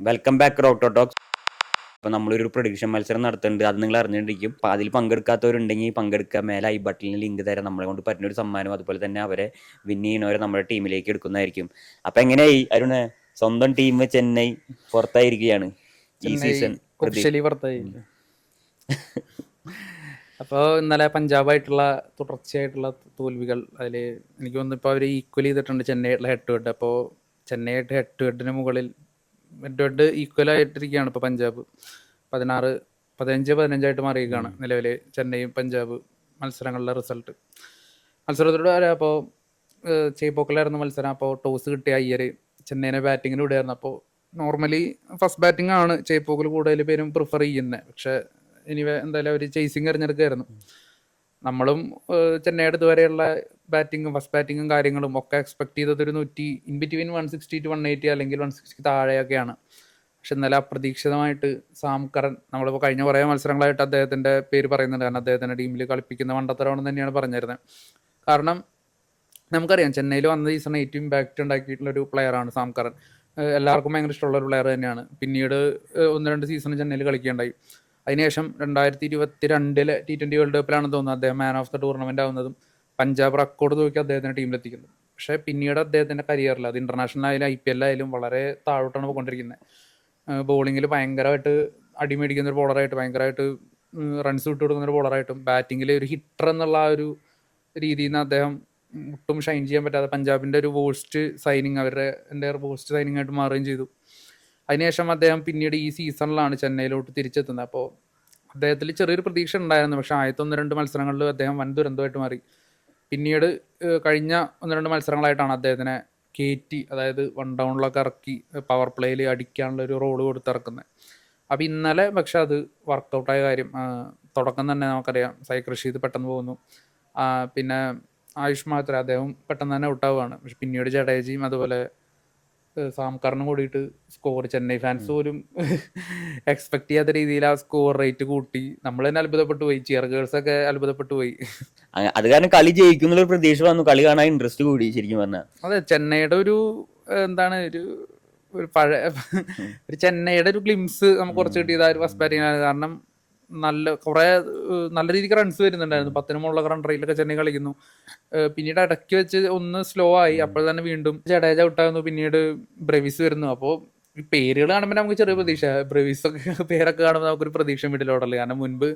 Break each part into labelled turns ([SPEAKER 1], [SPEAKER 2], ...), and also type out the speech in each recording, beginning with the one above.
[SPEAKER 1] Welcome back റോട്ടോ talks അപ്പോൾ നമ്മളൊരു prediction മത്സരം നടത്തുന്നുണ്ട്. അത് നിങ്ങൾ അറിഞ്ഞിട്ടിരിക്കും. അപ്പോൾ അതിൽ പങ്കെടുക്കാത്തവരുണ്ടെങ്കിൽ പങ്കെടുക്കുക. മേലെ ഐ ബട്ടണിൽ ലിങ്ക് തരാം. നമ്മളെ കൊണ്ട് പറ്റുന്ന ഒരു സമ്മാനം അതുപോലെ തന്നെ അവരെ വിൻ ചെയ്യുന്നവരെ നമ്മുടെ ടീമിലേക്ക് എടുക്കുന്നതായിരിക്കും. അപ്പം എങ്ങനെയായി അരുണ്? സ്വന്തം ടീം ചെന്നൈ പുറത്തായിരിക്കുകയാണ് ഈ സീസൺ
[SPEAKER 2] അപ്പോൾ ഇന്നലെ പഞ്ചാബായിട്ടുള്ള തുടർച്ചയായിട്ടുള്ള തോൽവികൾ അതിൽ എനിക്ക് തോന്നുന്നു ഇപ്പോൾ അവർ ഈക്വൽ ചെയ്തിട്ടുണ്ട് ചെന്നൈ ഹെഡ് ടു ഹെഡ് അപ്പോൾ ചെന്നൈ ഹെഡ് ടു ഹെഡിന് മുകളിൽ ഹെഡ് ഈക്വൽ ആയിട്ടിരിക്കുകയാണ് ഇപ്പോൾ പഞ്ചാബ് പതിനാറ് പതിനഞ്ച് പതിനഞ്ചായിട്ട് മാറിയിരിക്കുകയാണ് നിലവിൽ ചെന്നൈയും പഞ്ചാബ് മത്സരങ്ങളുടെ റിസൾട്ട് മത്സരത്തിലൂടെ വരെ അപ്പോൾ ചെയ്പോക്കലായിരുന്നു മത്സരം. അപ്പോൾ ടോസ് കിട്ടിയ അയ്യർ ചെന്നൈനെ ബാറ്റിങ്ങിന് വിടുകയായിരുന്നു. അപ്പോൾ നോർമലി ഫസ്റ്റ് ബാറ്റിംഗ് ആണ് ചെയ്പോക്കൽ കൂടുതൽ പേരും പ്രിഫർ ചെയ്യുന്നത് പക്ഷേ ഇനി എന്തായാലും അവർ ചേസിങ് തിരഞ്ഞെടുക്കുകയായിരുന്നു നമ്മളും ചെന്നൈ ചെന്നൈയുടെ ഇതുവരെയുള്ള ബാറ്റിങ്ങും ഫസ്റ്റ് ബാറ്റിങ്ങും കാര്യങ്ങളും ഒക്കെ എക്സ്പെക്ട് ചെയ്തത് ഒരു നൂറ്റി in between one sixty to one eighty അല്ലെങ്കിൽ വൺ സിക്സ്റ്റി താഴെയൊക്കെയാണ്. പക്ഷെ ഇന്നലെ അപ്രതീക്ഷിതമായിട്ട് സാം കരൺ നമ്മളിപ്പോൾ കഴിഞ്ഞ കുറേ മത്സരങ്ങളായിട്ട് അദ്ദേഹത്തിന്റെ പേര് പറയുന്നുണ്ട്. കാരണം അദ്ദേഹത്തിന്റെ ടീമിൽ കളിപ്പിക്കുന്ന മണ്ടത്തരമാണെന്ന് തന്നെയാണ് പറഞ്ഞിരുന്നത്. കാരണം നമുക്കറിയാം ചെന്നൈയിൽ വന്ന സീസൺ ഏറ്റവും ഇമ്പാക്റ്റ് ഉണ്ടാക്കിയിട്ടുള്ള ഒരു പ്ലെയറാണ് സാം കരൺ എല്ലാവർക്കും ഭയങ്കര ഇഷ്ടമുള്ള ഒരു പ്ലെയർ തന്നെയാണ്. പിന്നീട് ഒന്ന് രണ്ട് സീസൺ ചെന്നൈയിൽ കളിക്കുകയുണ്ടായി. അതിനുശേഷം രണ്ടായിരത്തി ഇരുപത്തി രണ്ടിലെ ടി ട്വന്റി വേൾഡ് കപ്പിലാണ് തോന്നുന്നത് അദ്ദേഹം മാൻ ഓഫ് ദ ടൂർണമെന്റ് ആവുന്നതും. പഞ്ചാബ് റെക്കോർഡ് തൂക്കി അദ്ദേഹത്തിന്റെ ടീമിലെത്തിക്കുന്നത് പക്ഷേ പിന്നീട് അദ്ദേഹത്തിന്റെ കരിയറിൽ അത് ഇന്റർനാഷണൽ ആയാലും ഐ പി എൽ ആയാലും വളരെ താഴോട്ടാണ് പോയിക്കൊണ്ടിരിക്കുന്നത്. ബോളിങ്ങിൽ ഭയങ്കരമായിട്ട് അടിമേടിക്കുന്ന ഒരു ബോളറായിട്ട് ഭയങ്കരമായിട്ട് റൺസ് വിട്ട് കൊടുക്കുന്ന ഒരു ബോളറായിട്ടും ബാറ്റിങ്ങിൽ ഒരു ഹിറ്റർ എന്നുള്ള ആ ഒരു രീതിയിൽ നിന്ന് അദ്ദേഹം ഒട്ടും ഷൈൻ ചെയ്യാൻ പറ്റാതെ പഞ്ചാബിന്റെ ഒരു വോസ്റ്റ് സൈനിങ് അവരുടെ എന്റെ വോസ്റ്റ് സൈനിങ് ആയിട്ട് മാറുകയും ചെയ്തു. അതിനുശേഷം അദ്ദേഹം പിന്നീട് ഈ സീസണിലാണ് ചെന്നൈയിലോട്ട് തിരിച്ചെത്തുന്നത്. അപ്പോൾ അദ്ദേഹത്തിൽ ചെറിയൊരു പ്രതീക്ഷ ഉണ്ടായിരുന്നു. പക്ഷേ ആദ്യത്തെ ഒന്ന് രണ്ട് മത്സരങ്ങളിൽ അദ്ദേഹം വൻ ദുരന്തമായിട്ട് മാറി. പിന്നീട് കഴിഞ്ഞ ഒന്ന് രണ്ട് മത്സരങ്ങളായിട്ടാണ് അദ്ദേഹത്തിനെ കയറ്റി അതായത് വൺ ഡൗണിലൊക്കെ ഇറക്കി പവർ പ്ലേയിൽ അടിക്കാനുള്ള ഒരു റോൾ കൊടുത്തിറക്കുന്നത് അപ്പോൾ ഇന്നലെ പക്ഷെ അത് വർക്കൗട്ടായ കാര്യം തുടക്കം തന്നെ നമുക്കറിയാം. സൈക്ക് റഷീദ് പെട്ടെന്ന് പോകുന്നു. പിന്നെ ആയുഷ് മാത്ര അദ്ദേഹം പെട്ടെന്ന് തന്നെ ഔട്ടാവുകയാണ്. പക്ഷെ പിന്നീട് ജഡേജയും അതുപോലെ സാംകറിനും കൂടിയിട്ട് സ്കോർ ചെന്നൈ ഫാൻസ് പോലും എക്സ്പെക്ട് ചെയ്യാത്ത രീതിയിൽ ആ സ്കോർ റേറ്റ് കൂട്ടി. നമ്മൾ തന്നെ അത്ഭുതപ്പെട്ടു പോയി. ചിയർ ഗേൾസ് ഒക്കെ അത്ഭുതപ്പെട്ടു പോയി.
[SPEAKER 1] അത് കാരണം കളി ജയിക്കുന്നുള്ള പ്രതീക്ഷ വന്നു. കളി കാണാൻ ഇൻട്രസ്റ്റ് കൂടി ശരിക്കും പറഞ്ഞാൽ
[SPEAKER 2] അതെ ചെന്നൈയുടെ ഒരു എന്താണ് ഒരു ഒരു പഴയ ഒരു ചെന്നൈയുടെ ഒരു ഗ്ലിംസ് നമുക്ക് കുറച്ച് കിട്ടിയത് ആ ഒരു ഫസ്റ്റ് ബാറ്റിംഗ് കാരണം നല്ല കുറേ നല്ല രീതിക്ക് റൺസ് വരുന്നുണ്ടായിരുന്നു. പത്തിന് മുകളിലൊക്കെ റൺ റേറ്റിലൊക്കെ ചെന്നൈ കളിക്കുന്നു. പിന്നീട് ഇടയ്ക്ക് വെച്ച് ഒന്ന് സ്ലോ ആയി. അപ്പോൾ തന്നെ വീണ്ടും ജഡേജ ഔട്ടാകുന്നു പിന്നീട് ബ്രെവിസ് വരുന്നു. അപ്പോൾ ഈ പേരുകൾ കാണുമ്പോൾ നമുക്ക് ചെറിയ പ്രതീക്ഷ ബ്രെവിസ് ഒക്കെ പേരൊക്കെ കാണുമ്പോൾ നമുക്കൊരു പ്രതീക്ഷ മിഡിലോടല്ലേ കാരണം മുൻപ്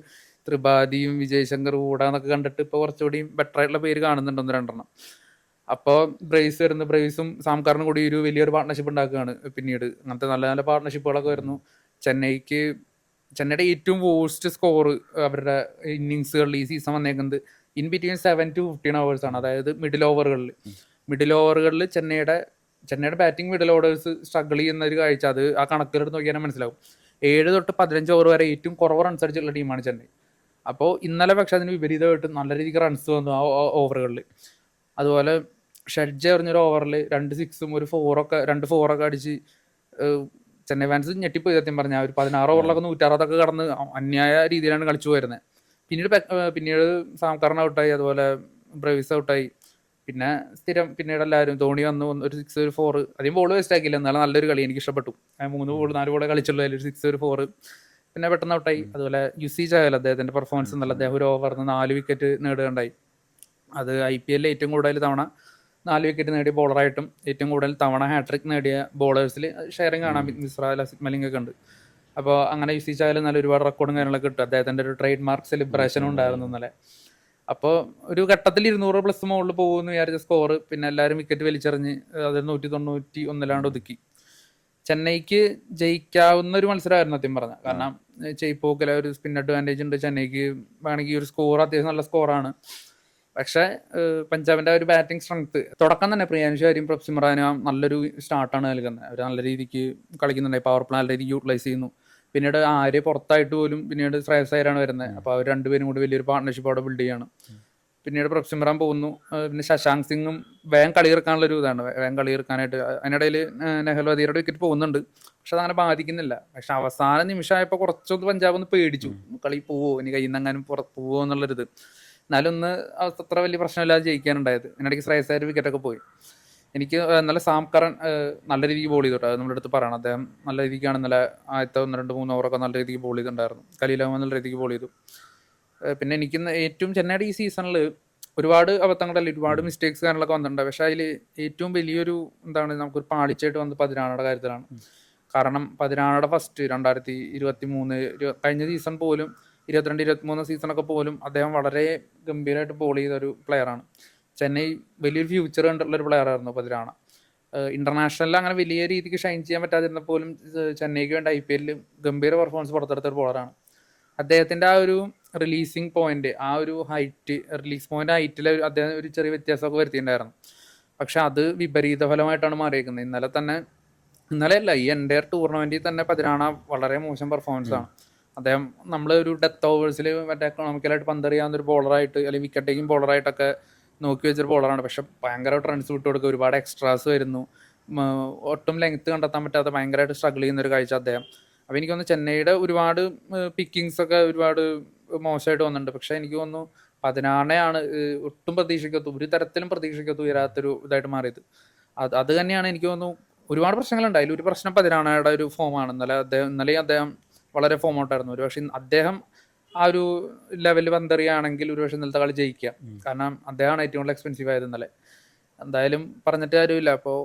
[SPEAKER 2] ത്രിപാഠിയും വിജയ് ശങ്കർ കൂടാന്നൊക്കെ കണ്ടിട്ട് ഇപ്പോൾ കുറച്ചുകൂടി ബെറ്റർ ആയിട്ടുള്ള പേര് കാണുന്നുണ്ട് ഒന്ന് രണ്ടെണ്ണം. അപ്പോൾ ബ്രേസ് വരുന്നു. ബ്രേസും സാംകാറിനും കൂടി ഒരു വലിയൊരു പാർട്ട്ണർഷിപ്പ് ഉണ്ടാക്കുകയാണ്. പിന്നീട് അങ്ങനത്തെ നല്ല നല്ല പാർട്ട്ണർഷിപ്പുകളൊക്കെ വരുന്നു. ചെന്നൈക്ക് ചെന്നൈയുടെ ഏറ്റവും വേഴ്സ്റ്റ് സ്കോർ അവരുടെ ഇന്നിങ്സുകളിൽ ഈ സീസൺ വന്നേക്കുന്നത് in between seven to fifteen overs ആണ്. അതായത് മിഡിൽ ഓവറുകളിൽ മിഡിൽ ഓവറുകളിൽ ചെന്നൈയുടെ ചെന്നൈയുടെ ബാറ്റിംഗ് മിഡിൽ ഓർഡേഴ്സ് സ്ട്രഗിൾ ചെയ്യുന്ന ഒരു കാഴ്ച. അത് ആ കണക്കിലെടുത്ത് നോക്കിയാൽ മനസ്സിലാവും. ഏഴ് തൊട്ട് പതിനഞ്ച് ഓവർ വരെ ഏറ്റവും കുറവ് റൺസ് അടിച്ചിട്ടുള്ള ടീമാണ് ചെന്നൈ. അപ്പോൾ ഇന്നലെ പക്ഷെ അതിന് വിപരീതമായിട്ട് നല്ല രീതിക്ക് റൺസ് വന്നു ആ ഓവറുകളിൽ അതുപോലെ ഷഡ്ജ എറിഞ്ഞൊരു ഓവറിൽ രണ്ട് സിക്സും ഒരു ഫോറൊക്കെ രണ്ട് ഫോറൊക്കെ അടിച്ച് ചെന്നൈ ഫാൻസ് ഞെട്ടിപ്പോയി സത്യം പറഞ്ഞാൽ ഒരു പതിനാറ് ഓവറിലൊക്കെ നൂറ്ററുപതൊക്കെ കടന്ന് അന്യായ രീതിയിലാണ് കളിച്ചു വരുന്നത് പിന്നീട് പിന്നീട് സാംകറിന് ഔട്ടായി അതുപോലെ ബ്രവീസ് ഔട്ടായി. പിന്നെ സ്ഥിരം പിന്നീട് എല്ലാവരും ധോണി വന്നു ഒരു സിക്സ് ഒരു ഫോർ അധികം ബോൾ വേസ്റ്റ് ആക്കിയില്ല എന്നാലും നല്ലൊരു കളി എനിക്ക് ഇഷ്ടപ്പെട്ടു മൂന്ന് ബോൾ നാല് ബോളെ കളിച്ചുള്ളൂ അതിൽ ഒരു സിക്സ് ഒരു ഫോർ പിന്നെ പെട്ടെന്ന് ഔട്ടായി. അതുപോലെ യുസി ചായൽ അദ്ദേഹത്തിന്റെ പെർഫോമൻസ് നല്ല അദ്ദേഹം ഒരു ഓവറിന് നാല് വിക്കറ്റ് നേടുകയുണ്ടായി. അത് ഐ പി എല്ലിൽ ഏറ്റവും കൂടുതൽ തവണ നാല് വിക്കറ്റ് നേടിയ ബോളറായിട്ടും ഏറ്റവും കൂടുതൽ തവണ ഹാട്രിക് നേടിയ ബോളേഴ്സിൽ ഷെയറിങ് കാണാം മിശ്ര ലസിത് മലിംഗ് ഒക്കെ ഉണ്ട്. അപ്പോൾ അങ്ങനെ യുസിച്ചായാലും നല്ല ഒരുപാട് റെക്കോർഡും കാര്യങ്ങളൊക്കെ കിട്ടും. അദ്ദേഹത്തിന്റെ ഒരു ട്രേഡ് മാർക്ക് സെലിബ്രേഷനും ഉണ്ടായിരുന്നു ഇന്നലെ. അപ്പോൾ ഒരു ഘട്ടത്തിൽ ഇരുന്നൂറ് പ്ലസ് മുകളിൽ പോകുമെന്ന് വിചാരിച്ച സ്കോർ പിന്നെ എല്ലാവരും വിക്കറ്റ് വലിച്ചെറിഞ്ഞ് അത് നൂറ്റി തൊണ്ണൂറ്റി ഒന്നിലാണ്ട് ഒതുക്കി. ചെന്നൈക്ക് ജയിക്കാവുന്ന ഒരു മത്സരമായിരുന്നു സത്യം പറഞ്ഞ. കാരണം ചെയ്പ്പോക്കിലെ ഒരു സ്പിൻ അഡ്വാന്റേജ് ഉണ്ട്. ചെന്നൈക്ക് വേണമെങ്കിൽ ഒരു സ്കോർ അത്യാവശ്യം നല്ല സ്കോറാണ് പക്ഷേ പഞ്ചാബിന്റെ ഒരു ബാറ്റിംഗ് സ്ട്രെങ്ത്. തുടക്കം തന്നെ പ്രിയാൻഷു കാര്യം പ്രഭ് സിമ്രാനും നല്ലൊരു സ്റ്റാർട്ടാണ് നൽകുന്നത്. അവർ നല്ല രീതിക്ക് കളിക്കുന്നുണ്ട്. പവർ പ്ലാൻ നല്ല രീതിക്ക് യൂട്ടിലൈസ് ചെയ്യുന്നു. പിന്നീട് ആര് പുറത്തായിട്ട് പോലും പിന്നീട് ശ്രേയസ് അയ്യരാണ് വരുന്നത്. അപ്പോൾ അവർ രണ്ടുപേരും കൂടി വലിയൊരു പാർട്ണർഷിപ്പ് അവിടെ ബിൽഡ് ചെയ്യാണ്. പിന്നീട് പ്രപ്സിമറാൻ പോകുന്നു. പിന്നെ ശശാങ്ക് സിംഗും വേഗം കളിയിറക്കാനുള്ള ഒരു ഇതാണ്. വേഗം കളിയിറക്കാനായിട്ട് അതിനിടയിൽ നെഹൽ വധീരുടെ വിക്കറ്റ് പോകുന്നുണ്ട്. പക്ഷെ അതങ്ങനെ ബാധിക്കുന്നില്ല. പക്ഷെ അവസാന നിമിഷമായപ്പോൾ കുറച്ചൊന്ന് പഞ്ചാബ് ഒന്ന് പേടിച്ചു. കളി പോവോ? ഇനി കയ്യിൽ നിന്ന് അങ്ങനെ പുറത്ത് പോവോ എന്നുള്ളൊരിത്. എന്നാലും ഒന്ന് അത്ര വലിയ പ്രശ്നമില്ലാതെ ജയിക്കാനുണ്ടായത്. അതിനിടയ്ക്ക് ശ്രേയസ് അയ്യർ വിക്കറ്റൊക്കെ പോയി. എനിക്ക് നല്ല സാം കറൻ നല്ല രീതിക്ക് ബോൾ ചെയ്തിട്ടോ? നമ്മുടെ അടുത്ത് പറയണം. അദ്ദേഹം നല്ല രീതിക്കാണ് ഇന്നലെ ആദ്യത്തെ ഒന്ന് രണ്ട് മൂന്ന് ഓവറൊക്കെ നല്ല രീതിക്ക് ബോൾ ചെയ്തിട്ടുണ്ടായിരുന്നു. കലീലാമ നല്ല രീതിക്ക് ബോൾ ചെയ്തു. പിന്നെ എനിക്ക് ഏറ്റവും ചെന്നൈയുടെ ഈ സീസണിൽ ഒരുപാട് അബദ്ധങ്ങളല്ല ഒരുപാട് മിസ്റ്റേക്സ് കാര്യങ്ങളൊക്കെ വന്നിട്ടുണ്ട്. പക്ഷേ അതിൽ ഏറ്റവും വലിയൊരു എന്താണ് നമുക്കൊരു പാളിച്ചായിട്ട് വന്നത് പതിനാണയുടെ കാര്യത്തിലാണ്. കാരണം പതിനാണയുടെ ഫസ്റ്റ് രണ്ടായിരത്തി ഇരുപത്തി മൂന്ന് കഴിഞ്ഞ സീസൺ പോലും ഇരുപത്തിരണ്ട് ഇരുപത്തിമൂന്ന് സീസണൊക്കെ പോലും അദ്ദേഹം വളരെ ഗംഭീരമായിട്ട് ബോൾ ചെയ്ത ഒരു പ്ലെയറാണ് ചെന്നൈ വലിയൊരു ഫ്യൂച്ചർ കണ്ടുള്ള ഒരു പ്ലെയർ ആയിരുന്നു പതിരാണ ഇന്റർനാഷണലിൽ അങ്ങനെ വലിയ രീതിക്ക് ഷൈൻ ചെയ്യാൻ പറ്റാതിരുന്ന പോലും ചെന്നൈക്ക് വേണ്ടി ഐ പി എല്ലിൽ ഗംഭീര പെർഫോമൻസ് പുറത്തെടുത്ത ഒരു ബോളറാണ് അദ്ദേഹത്തിന്റെ ആ ഒരു റിലീസിങ് പോയിന്റ് ആ ഒരു ഹൈറ്റ് റിലീസ് പോയിന്റ് ഹൈറ്റിൽ അദ്ദേഹം ഒരു ചെറിയ വ്യത്യാസമൊക്കെ വരുത്തിയിട്ടുണ്ടായിരുന്നു. പക്ഷെ അത് വിപരീത ഫലമായിട്ടാണ് മാറിയിരിക്കുന്നത് ഇന്നലെ തന്നെ ഇന്നലെ അല്ല ഈ എന്റെ ടൂർണമെന്റിൽ തന്നെ പതിരാണ വളരെ മോശം പെർഫോമൻസ് ആണ്. അദ്ദേഹം നമ്മൾ ഒരു ഡെത്ത് ഓവേഴ്സിൽ മറ്റേ എക്കണോമിക്കലായിട്ട് പന്തെറിയാവുന്ന ഒരു ബോളറായിട്ട് അല്ലെങ്കിൽ വിക്കറ്റ് ടേക്കിംഗ് ബോളറായിട്ടൊക്കെ നോക്കി വെച്ചൊരു ബോളറാണ് പക്ഷെ ഭയങ്കരമായിട്ട് റൺസ് വിട്ട് കൊടുക്കുക ഒരുപാട് എക്സ്ട്രാസ് വരുന്നു. ഒട്ടും ലെങ്ത്ത് കണ്ടെത്താൻ പറ്റാത്ത ഭയങ്കരമായിട്ട് സ്ട്രഗിൾ ചെയ്യുന്ന ഒരു കാഴ്ച അദ്ദേഹം. അപ്പോൾ എനിക്ക് തോന്നുന്നു ചെന്നൈയുടെ ഒരുപാട് പിക്കിങ്സ് ഒക്കെ ഒരുപാട് മോശമായിട്ട് വന്നിട്ടുണ്ട്. പക്ഷെ എനിക്ക് തോന്നുന്നു പതിനാറിനെയാണ് ഒട്ടും പ്രതീക്ഷിക്കത്തു ഒരു തരത്തിലും പ്രതീക്ഷിക്കത്തു വരാത്തൊരു ഇതായിട്ട് മാറിയത്. അത് അത് തന്നെയാണ് എനിക്ക് തോന്നുന്നു ഒരുപാട് പ്രശ്നങ്ങളുണ്ട്. ഒരു പ്രശ്നം പതിനാണയുടെ ഒരു ഫോമാണ് ഇന്നലെ അദ്ദേഹം ഇന്നലെയും അദ്ദേഹം വളരെ ഫോം ഔട്ടായിരുന്നു ഒരു പക്ഷേ അദ്ദേഹം ആ ഒരു ലെവലിൽ പന്തെറിയാണെങ്കിൽ ഒരുപക്ഷെ ഇന്നലത്തെ കളി ജയിക്കാം. കാരണം അദ്ദേഹമാണ് ഏറ്റവും കൂടുതൽ എക്സ്പെൻസീവ് ആയത് ഇന്നലെ. എന്തായാലും പറഞ്ഞിട്ട് കാര്യമില്ല. അപ്പോൾ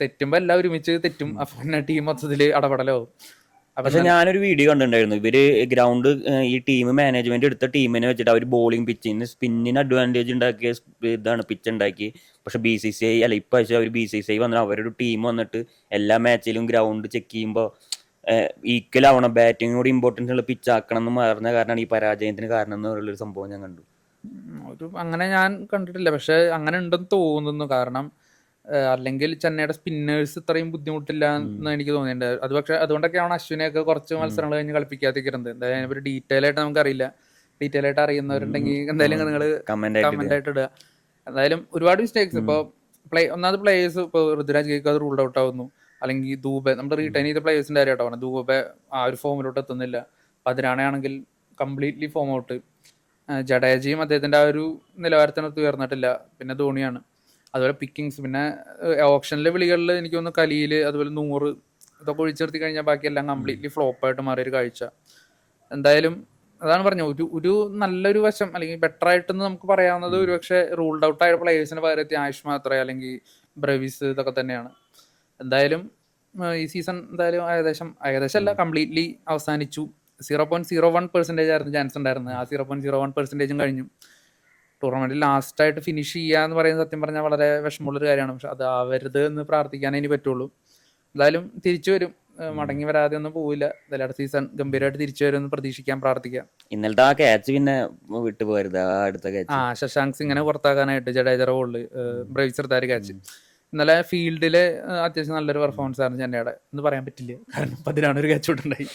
[SPEAKER 2] തെറ്റുമ്പോൾ എല്ലാം ഒരുമിച്ച് തെറ്റും. അപ്പോൾ പിന്നെ ടീം മൊത്തത്തിൽ അടപടലാവും
[SPEAKER 1] പക്ഷെ ഞാനൊരു വീഡിയോ കണ്ടിട്ടുണ്ടായിരുന്നു. ഇവർ ഗ്രൗണ്ട് ഈ ടീം മാനേജ്മെന്റ് എടുത്ത ടീമിനെ വെച്ചിട്ട് അവർ ബോളിംഗ് പിച്ചിന് സ്പിന്നിന് അഡ്വാന്റേജ് ഉണ്ടാക്കിയ ഇതാണ് പിച്ച് ഉണ്ടാക്കി. പക്ഷെ ബി സി സി ഐ അല്ല ഇപ്പൊ അവർ ബി സി സി ഐ വന്നിട്ട് അവരൊരു ടീം വന്നിട്ട് എല്ലാ മാച്ചിലും ഗ്രൗണ്ട് ചെക്ക് ചെയ്യുമ്പോൾ ഈക്വൽ ആവണം ബാറ്റിംഗ് കൂടി ഇമ്പോർട്ടൻസ് ഉള്ള പിച്ച് ആക്കണം എന്ന് പറഞ്ഞ കാരണമാണ് ഈ പരാജയത്തിന് കാരണം എന്നുള്ളൊരു സംഭവം ഞാൻ കണ്ടു.
[SPEAKER 2] ഒരു അങ്ങനെ ഞാൻ കണ്ടിട്ടില്ല. പക്ഷെ അങ്ങനെ ഉണ്ടെന്ന് തോന്നുന്നു. കാരണം അല്ലെങ്കിൽ ചെന്നൈയുടെ സ്പിന്നേഴ്സ് ഇത്രയും ബുദ്ധിമുട്ടില്ല എന്ന് എനിക്ക് തോന്നിയിട്ടുണ്ട്. അത് പക്ഷെ അതുകൊണ്ടൊക്കെയാണ് അശ്വിനെയൊക്കെ കുറച്ച് മത്സരങ്ങൾ കഴിഞ്ഞ് കളിപ്പിക്കാതിരിക്കുന്നത്. എന്തായാലും അതിനെപ്പറ്റി ഡീറ്റെയിൽ ആയിട്ട് നമുക്കറിയില്ല. ഡീറ്റെയിൽ ആയിട്ട് അറിയുന്നവരുണ്ടെങ്കിൽ എന്തായാലും നിങ്ങൾ
[SPEAKER 1] കമന്റ് ആയിട്ട്
[SPEAKER 2] കമന്റ് ആയിട്ട് ഇടുക. എന്തായാലും ഒരുപാട് മിസ്റ്റേക്സ് ഇപ്പോൾ പ്ലേ ഒന്നാമത് പ്ലേയേഴ്സ് ഇപ്പോൾ ഋതുരാജ് കേക്ക് അത് റൂൾഡ് ഔട്ട് ആവുന്നു. അല്ലെങ്കിൽ ദൂബെ നമ്മുടെ റീറ്റൈൻ ചെയ്ത പ്ലേയേഴ്സിന്റെ കാര്യം പറഞ്ഞു ദൂബെ ആ ഒരു ഫോമിലോട്ട് എത്തുന്നില്ല. അതിനാണെങ്കിൽ കംപ്ലീറ്റ്ലി ഫോം ഔട്ട് ജഡേജയും അദ്ദേഹത്തിന്റെ ആ ഒരു നിലവാരത്തിനകത്ത് ഉയർന്നിട്ടില്ല പിന്നെ ധോണിയാണ്. അതുപോലെ പിക്കിങ്സ് പിന്നെ ഓപ്ഷനിലെ വിളികളിൽ എനിക്ക് തോന്നുന്നു കലിയിൽ അതുപോലെ നൂറ് ഇതൊക്കെ ഒഴിച്ചെടുത്തി കഴിഞ്ഞാൽ ബാക്കിയെല്ലാം കംപ്ലീറ്റ്ലി ഫ്ലോപ്പായിട്ട് മാറിയൊരു കാഴ്ച. എന്തായാലും അതാണ് പറഞ്ഞത്. ഒരു ഒരു നല്ലൊരു വശം അല്ലെങ്കിൽ ബെറ്റർ ആയിട്ടെന്ന് നമുക്ക് പറയാവുന്നത് ഒരുപക്ഷെ റൂൾഡ് ഔട്ട് ആയ പ്ലേയേഴ്സിന് പകരത്തി ആയുഷ് മാത്ര അല്ലെങ്കിൽ ബ്രവിസ് ഇതൊക്കെ തന്നെയാണ്. എന്തായാലും ഈ സീസൺ എന്തായാലും ഏകദേശം ഏകദേശം അല്ല കംപ്ലീറ്റ്ലി അവസാനിച്ചു. Zero point zero one percentage ആയിരുന്നു ചാൻസ് ഉണ്ടായിരുന്നത്. ആ സീറോ പോയിന്റ് സീറോ വൺ പെർസെന്റേജും കഴിഞ്ഞു. ടൂർണമെന്റ് ലാസ്റ്റ് ആയിട്ട് ഫിനിഷ് ചെയ്യുക എന്ന് പറയുന്നത് സത്യം പറഞ്ഞാൽ വളരെ വിഷമമുള്ളൊരു കാര്യമാണ്. പക്ഷെ അത് ആവരുത് എന്ന് പ്രാർത്ഥിക്കാനേ ഇനി പറ്റുള്ളൂ. എന്തായാലും തിരിച്ചു വരും. മടങ്ങി വരാതെ ഒന്നും പോവില്ല. എന്തായാലും അടുത്ത സീസൺ ഗംഭീരമായിട്ട് തിരിച്ചു വരും എന്ന് പ്രതീക്ഷിക്കാൻ പ്രാർത്ഥിക്കാം.
[SPEAKER 1] ഇന്നലത്തെ ആ ക്യാച്ച് പിന്നെ വിട്ടു ആ അടുത്ത
[SPEAKER 2] ആ
[SPEAKER 1] ശശാങ്ക്സ്
[SPEAKER 2] ശശാങ്ക് സിംഗിനെ പുറത്താക്കാനായിട്ട് ജഡേജറ ബോളിൽ ബ്രേവിസർ എടുത്താര് ക്യാച്ച് ഇന്നലെ ഫീൽഡിൽ അത്യാവശ്യം നല്ലൊരു പെർഫോമൻസ് ആയിരുന്നു ചെന്നൈയുടെ. എന്ന് പറയാൻ പറ്റില്ല. കാരണം പതിനാണ് ഒരു ക്യാച്ച് വിട്ടുണ്ടായി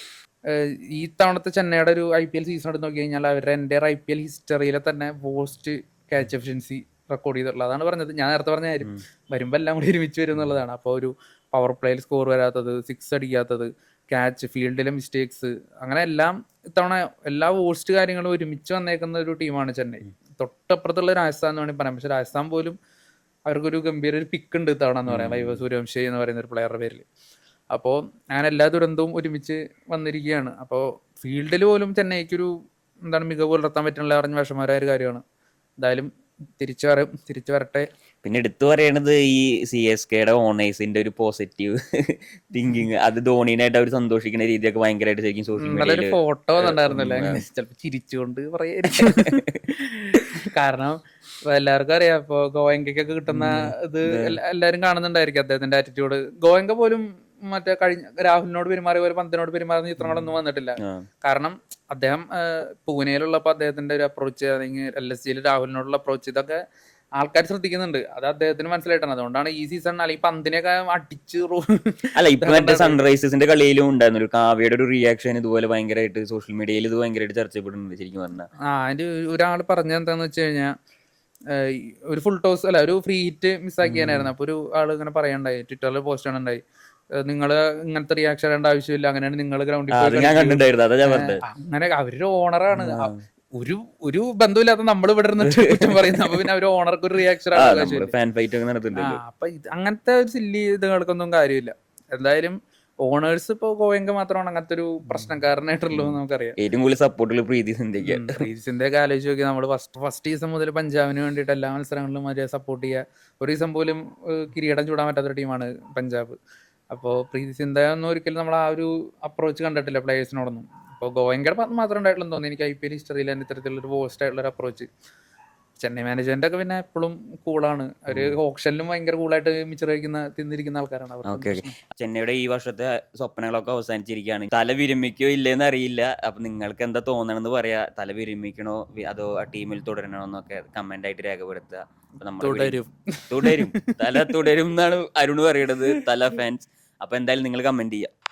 [SPEAKER 2] ഈ തവണത്തെ ചെന്നൈയുടെ ഒരു ഐ പി എൽ സീസൺ എടുത്ത് നോക്കി കഴിഞ്ഞാൽ അവരുടെ എന്റെ ഐ പി എൽ ഹിസ്റ്ററിയിലെ തന്നെ പോസ്റ്റ് ക്യാച്ച് എഫിഷ്യൻസി റെക്കോർഡ് ചെയ്തിട്ടുള്ളത്. അതാണ് പറഞ്ഞത്. ഞാൻ നേരത്തെ പറഞ്ഞ കാര്യം. വരുമ്പോൾ എല്ലാം കൂടി ഒരുമിച്ച് വരും എന്നുള്ളതാണ്. അപ്പോൾ ഒരു പവർ പ്ലേയിൽ സ്കോർ വരാത്തത് സിക്സ് അടിക്കാത്തത് ക്യാച്ച് ഫീൽഡിലെ മിസ്റ്റേക്സ് അങ്ങനെ എല്ലാം ഇത്തവണ എല്ലാ വോസ്റ്റ് കാര്യങ്ങളും ഒരുമിച്ച് വന്നേക്കുന്ന ഒരു ടീമാണ് ചെന്നൈ. തൊട്ടപ്പുറത്തുള്ള രാജസ്ഥാൻ എന്ന് വേണമെങ്കിൽ പറയാം. പക്ഷെ രാജസ്ഥാൻ പോലും അവർക്കൊരു ഗംഭീര ഒരു പിക്ക് ഉണ്ട് ഇത്തവണ എന്ന് പറയാം. വൈവ സൂര്യവംശി എന്ന് പറയുന്ന ഒരു പ്ലെയറുടെ പേരിൽ അപ്പോൾ അങ്ങനെ എല്ലാ ദുരന്തവും ഒരുമിച്ച് വന്നിരിക്കുകയാണ്. അപ്പോൾ ഫീൽഡിൽ പോലും ചെന്നൈക്കൊരു എന്താണ് മികവ് പുലർത്താൻ പറ്റുന്നില്ല പറഞ്ഞ വിഷമകരമായ ഒരു കാര്യമാണ്. എന്തായാലും തിരിച്ചു വരും തിരിച്ചു വരട്ടെ.
[SPEAKER 1] പിന്നെ എടുത്തു പറയണത് ഈ സി എസ് കെയുടെ ഓണേഴ്സിന്റെ ഒരു പോസിറ്റീവ് തിങ്കിങ് അത് ധോണിനായിട്ട് അവർ സന്തോഷിക്കുന്ന രീതിയൊക്കെ ഭയങ്കരമായിട്ട് ശരിക്കും സോഷ്യൽ
[SPEAKER 2] മീഡിയ
[SPEAKER 1] മീഡിയയിൽ
[SPEAKER 2] ഫോട്ടോ ചിലപ്പോ ചിരിച്ചുകൊണ്ട് പറയായിരിക്കും കാരണം എല്ലാവർക്കും അറിയാം ഇപ്പൊ ഗോയങ്കയ്ക്കൊക്കെ കിട്ടുന്ന ഇത് എല്ലാരും കാണുന്നുണ്ടായിരിക്കും അദ്ദേഹത്തിന്റെ ആറ്റിറ്റ്യൂഡ് ഗോയങ്ക പോലും മറ്റേ കഴിഞ്ഞ രാഹുലിനോട് പെരുമാറിയ പോലെ പന്തിനോട് പെരുമാറുന്ന ചിത്രങ്ങളൊന്നും വന്നിട്ടില്ല. കാരണം അദ്ദേഹം പൂനെയിലുള്ള പൂനെയിലുള്ളപ്പോൾ അദ്ദേഹത്തിന്റെ ഒരു അപ്രോച്ച് അല്ലെങ്കിൽ എൽ എസ് ജിയിൽ രാഹുലിനോടുള്ള അപ്രോച്ച് ഇതൊക്കെ ആൾക്കാർ ശ്രദ്ധിക്കുന്നുണ്ട്. അത് അദ്ദേഹത്തിന് മനസ്സിലായിട്ടാണ്. അതുകൊണ്ടാണ് ഈ സീസൺ അല്ലെങ്കിൽ പന്തിനെയൊക്കെ അടിച്ച്
[SPEAKER 1] അല്ല ഇപ്പൊ മറ്റേ സൺറൈസേഴ്സിന്റെ കളിയിലും ഉണ്ടായിരുന്നു. ഒരു കാവ്യയുടെ ഒരു റിയാക്ഷൻ ഇതുപോലെ ഭയങ്കരമായിട്ട് സോഷ്യൽ മീഡിയയിൽ ഇത് ഭയങ്കരമായിട്ട് ചർച്ചപ്പെടുന്നുണ്ട് ശരിക്കും പറഞ്ഞാൽ
[SPEAKER 2] ആ അതിന്റെ ഒരാൾ പറഞ്ഞത് എന്താന്ന് വെച്ച് കഴിഞ്ഞാൽ ഒരു ഫുൾ ടോസ് അല്ല ഒരു ഫ്രീ ഹിറ്റ് മിസ്സാക്കിയാനായിരുന്നു അപ്പൊ ഒരു ആൾ ഇങ്ങനെ പറയണ്ടായി ട്വിറ്ററിൽ പോസ്റ്റ് ഉണ്ടായി നിങ്ങൾ ഇങ്ങനത്തെ റിയാക്ഷൻ ഇടേണ്ട ആവശ്യമില്ല. അങ്ങനെയാണ് നിങ്ങൾ ഗ്രൗണ്ടിൽ അങ്ങനെ അവരൊരു ഓണറാണ് ഒരു ഒരു ബന്ധമില്ലാത്ത നമ്മൾ ഇവിടെ ഇരുന്നിട്ട് കുറ്റം പറയുന്നത്. അപ്പൊ പിന്നെ അവർ ഓണർക്ക് ഒരു റിയാക്ഷൻ അപ്പൊ അങ്ങനത്തെ ഒരു സില്ലി ഇതുകൾക്കൊന്നും കാര്യമില്ല. എന്തായാലും ഓണേഴ്സ് ഇപ്പൊ ഗോയങ്ക മാത്രമാണ് അങ്ങനത്തെ ഒരു പ്രശ്നക്കാരനായിട്ടുള്ളത് നമുക്കറിയാം.
[SPEAKER 1] ഏറ്റവും കൂടുതൽ സപ്പോർട്ടുള്ള പ്രീതി സിന്ധ്യക്ക്
[SPEAKER 2] പ്രീതിസിന്റെ ഒക്കെ ആലോചിച്ച് നോക്കി നമ്മൾ ഫസ്റ്റ് ഫസ്റ്റ് സീസൺ മുതൽ പഞ്ചാബിന് വേണ്ടിയിട്ട് എല്ലാ മത്സരങ്ങളിലും അവരെ സപ്പോർട്ട് ചെയ്യുക ഒരു സീസൺ പോലും കിരീടം ചൂടാൻ പറ്റാത്തൊരു ടീമാണ് പഞ്ചാബ്. അപ്പോൾ പ്രീതി ചിന്ത ഒന്നും ഒരിക്കലും നമ്മൾ ആ ഒരു അപ്രോച്ച് കണ്ടിട്ടില്ല പ്ലേയേഴ്സിനോടൊന്നും അപ്പോൾ ഗോയങ്കയുടെ ഭാഗത്ത് മാത്രം ഉണ്ടായിട്ടുള്ളൂ തോന്നുന്നു എനിക്ക് ഐ പി എൽ ഹിസ്റ്ററിയിൽ തന്നെ ഇത്തരത്തിലുള്ള ഒരു വേസ്റ്റ് ആയിട്ടുള്ള ഒരു അപ്രോച്ച് ചെന്നൈ മാനേജ്മെന്റ് ഒക്കെ പിന്നെ എപ്പോഴും കൂളാണ് ഒരു ഓപ്ഷനിലും ഭയങ്കര കൂളായിട്ട് മിച്ചറിക്കുന്ന തിന്നിരിക്കുന്ന ആൾക്കാരാണ്
[SPEAKER 1] ഓക്കെ ചെന്നൈയുടെ ഈ വർഷത്തെ സ്വപ്നങ്ങളൊക്കെ അവസാനിച്ചിരിക്കുകയാണ്. തല വിരമിക്കോ ഇല്ലേന്ന് അറിയില്ല. അപ്പൊ നിങ്ങൾക്ക് എന്താ തോന്നണെന്ന് പറയാ. തല വിരമിക്കണോ? അതോ ആ ടീമിൽ തുടരണോ എന്നൊക്കെ കമന്റ് ആയിട്ട് രേഖപ്പെടുത്തുക.
[SPEAKER 2] തുടരും.
[SPEAKER 1] തുടരും. തല തുടരും എന്നാണ് അരുൺ പറയണത്. തല ഫാൻസ് അപ്പൊ എന്തായാലും നിങ്ങൾ കമന്റ് ചെയ്യുക.